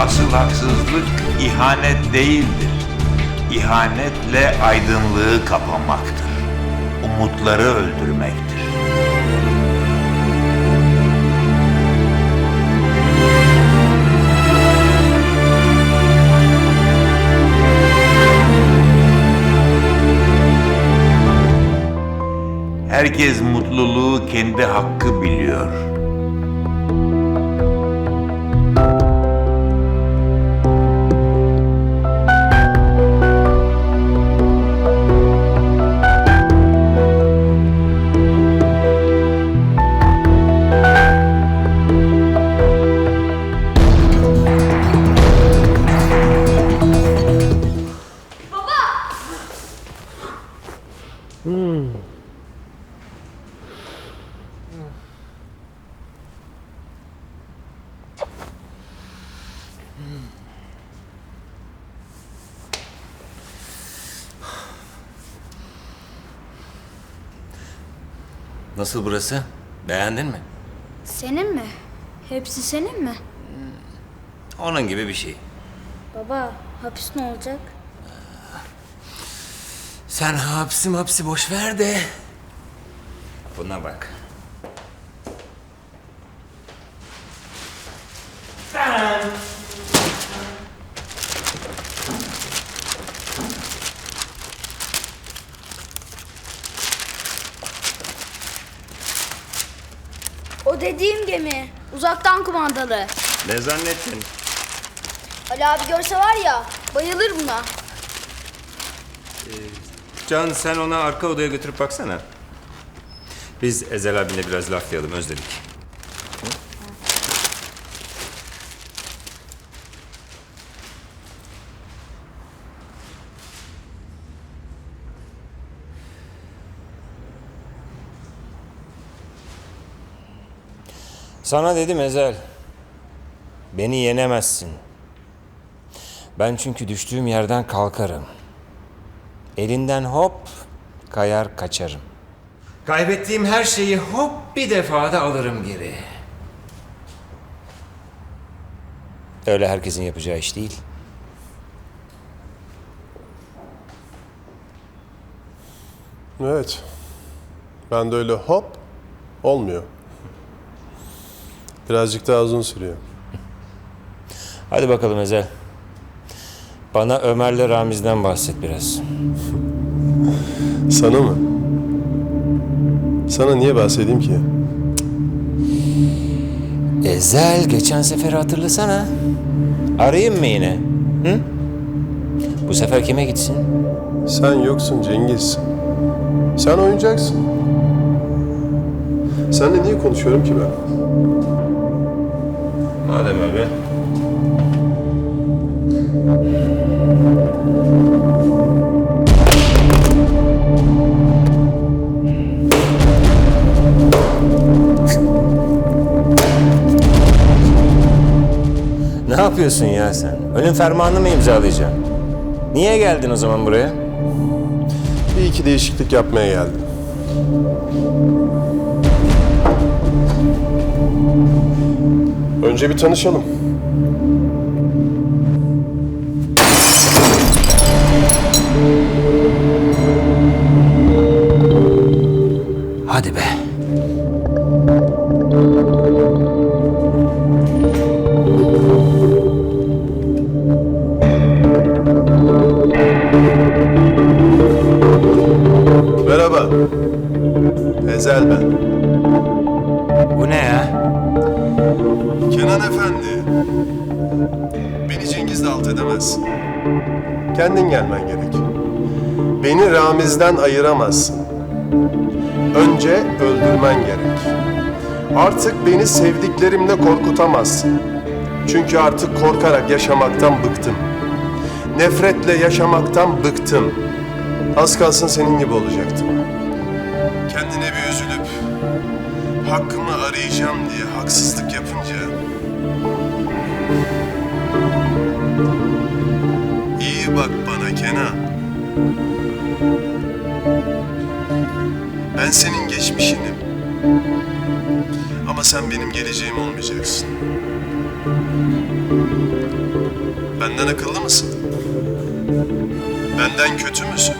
Asıl haksızlık ihanet değildir. İhanetle aydınlığı kapamaktır. Umutları öldürmektir. Herkes mutluluğu kendi hakkı biliyor. Nasıl burası? Beğendin mi? Senin mi? Hepsi senin mi? Onun gibi bir şey. Baba, hapis ne olacak? Sen hapsi hapsi boş ver de. Buna bak. O dediğim gemi. Uzaktan kumandalı. Ne zannettin? Ali abi görse var ya, bayılır buna. Can sen onu arka odaya götürüp baksana. Biz Ezel abinle biraz laflayalım özledik. Sana dedim Ezel. Beni yenemezsin. Ben çünkü düştüğüm yerden kalkarım. Elinden hop kayar kaçarım. Kaybettiğim her şeyi hop bir defada alırım geri. Öyle herkesin yapacağı iş değil. Evet. Ben de öyle hop olmuyor. Birazcık daha uzun sürüyor. Hadi bakalım Ezel. Bana Ömer'le Ramiz'den bahset biraz. Sana mı? Sana niye bahsedeyim ki? Ezel geçen seferi hatırlasana. Arayayım mı yine? Hı? Bu sefer kime gitsin? Sen yoksun Cengiz. Sen oyuncaksın. Seninle niye konuşuyorum ki ben? Madem öyle. Ne yapıyorsun ya sen? Ölüm fermanını mı imzalayacaksın? Niye geldin o zaman buraya? Bir iki değişiklik yapmaya geldim. Önce bir tanışalım. Kendin gelmen gerek. Beni Ramiz'den ayıramazsın. Önce öldürmen gerek. Artık beni sevdiklerimle korkutamazsın. Çünkü artık korkarak yaşamaktan bıktım. Nefretle yaşamaktan bıktım. Az kalsın senin gibi olacaktım. Kendine bir üzülüp hakkımı arayacağım diye haksızlık yapınca Kenan. Ben senin geçmişinim. Ama sen benim geleceğim olmayacaksın. Benden akıllı mısın? Benden kötü müsün?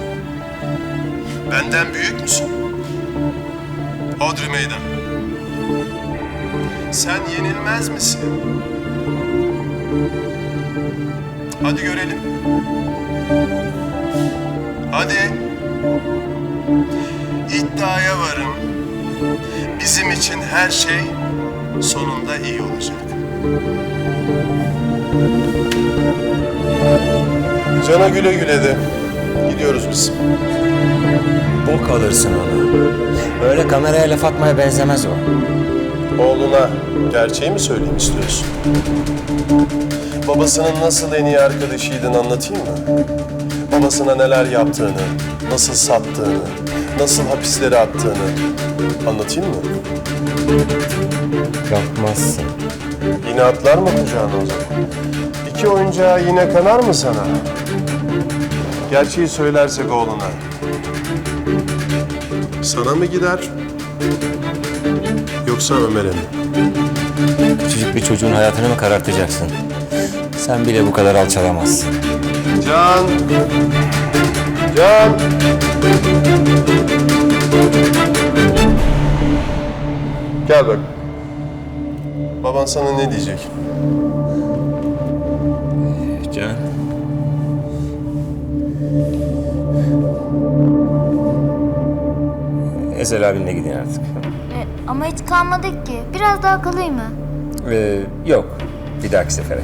Benden büyük müsün? Hodri meydan. Sen yenilmez misin? Hadi görelim. Hadi. İddiaya varım. Bizim için her şey sonunda iyi olacak. Cana güle güle de. Gidiyoruz biz. Bok alırsın onu. Öyle kameraya laf atmaya benzemez o. Oğluna gerçeği mi söyleyeyim istiyorsun? Babasının nasıl en iyi arkadaşıydın anlatayım mı? Babasına neler yaptığını, nasıl sattığını, nasıl hapislere attığını anlatayım mı? Yapmazsın. Yine atlar mı kucağına o zaman? İki oyuncağı yine kanar mı sana? Gerçeği söylersek oğluna. Sana mı gider? Yoksa Ömer'e mi? Küçücük bir çocuğun hayatını mı karartacaksın? Sen bile bu kadar alçalamazsın. Can! Can! Gel bak. Baban sana ne diyecek? Can. Ezel abinle gidin artık. E, ama hiç kalmadık ki. Biraz daha kalayım mı? Ee, yok. Bir dahaki sefere.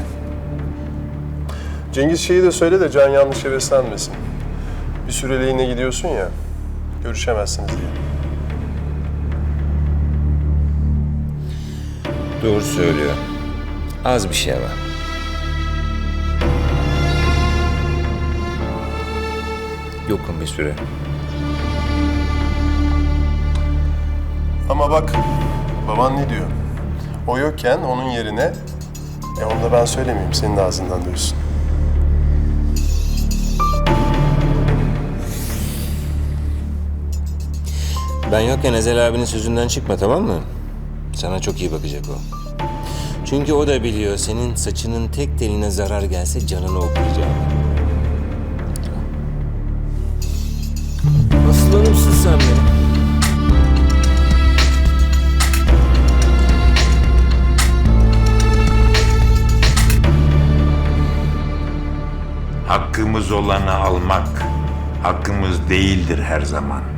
Cengiz şeyi de söyle de Can yanlış heveslenmesin. Bir süreliğine gidiyorsun ya, görüşemezsiniz diye. Doğru söylüyor. Az bir şey var. Yokum bir süre. Ama bak, baban ne diyor? O yokken onun yerine, e onu da ben söylemeyeyim, senin de ağzından duysun. Ben yokken Ezel abinin sözünden çıkma tamam mı? Sana çok iyi bakacak o. Çünkü o da biliyor senin saçının tek teline zarar gelse canını okuyacağım. Aslanımsın sen benim. Hakkımız olanı almak hakkımız değildir her zaman.